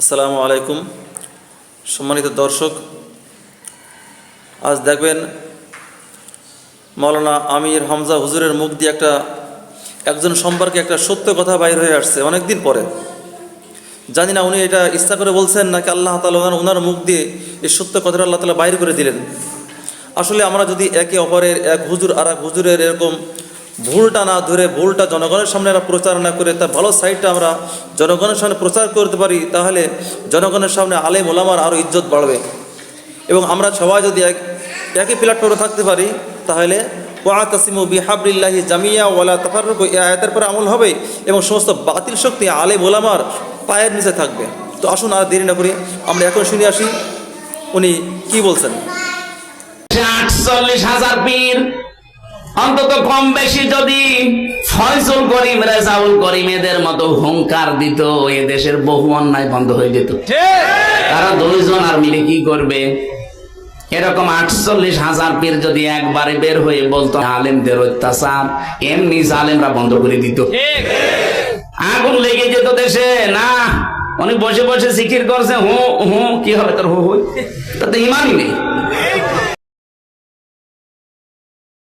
আসসালামু আলাইকুম। সম্মানিত দর্শক, আজ দেখবেন মাওলানা আমির হামজা হুজুরের মুখ দিয়ে একটা, একজন সম্পর্কে একটা সত্য কথা বাইর হয়ে আসছে অনেক দিন পরে। জানি না উনি এটা ইচ্ছা করে বলছেন নাকি আল্লাহ তালা ওনার মুখ দিয়ে এই সত্য কথাটা আল্লাহ তালা বাইর করে দিলেন। আসলে আমরা যদি একে অপরের এক হুজুর আর এক হুজুরের এরকম ভুলটা না ধরে ভুলটা জনগণের সামনে আমরা প্রচার না করে তার ভালো সাইডটা আমরা জনগণের সামনে প্রচার করতে পারি, তাহলে জনগণের সামনে আলেম ওলামার আরও ইজ্জত বাড়বে। এবং আমরা সবাই যদি এক, একই প্ল্যাটফর্মে থাকতে পারি, তাহলে ওয়া তাসিমু বিহাবরিল্লাহি জামিয়া ওয়ালা তাফারুক এই আয়াতের পরে আমল হবে এবং সমস্ত বাতিল শক্তি আলেম ওলামার পায়ের নিচে থাকবে। তো আসুন আর দেরি না করি আমরা এখন শুনে আসি, উনি কি বলছেন? আটচল্লিশ হাজার পীর অন্তত কম বেশি যদি ফয়জুল করিম রেজাউল করিম এদের মতো হুঙ্কার দিত এ দেশের বহু অন্যায় বন্ধ হয়ে যেত। তারা দুইজন আর মিলে কি করবে? এরকম আটচল্লিশ হাজার পীর যদি একবারে বের হয়ে বলতো আলেমদের অত্যাচার এমনি আলেমরা বন্ধ করে দিত। আগুন লেগে যেত দেশে। না উনি বসে বসে জিকির করছে হু হু কি হবে তোর হু হু? তাতে ইমানই নেই।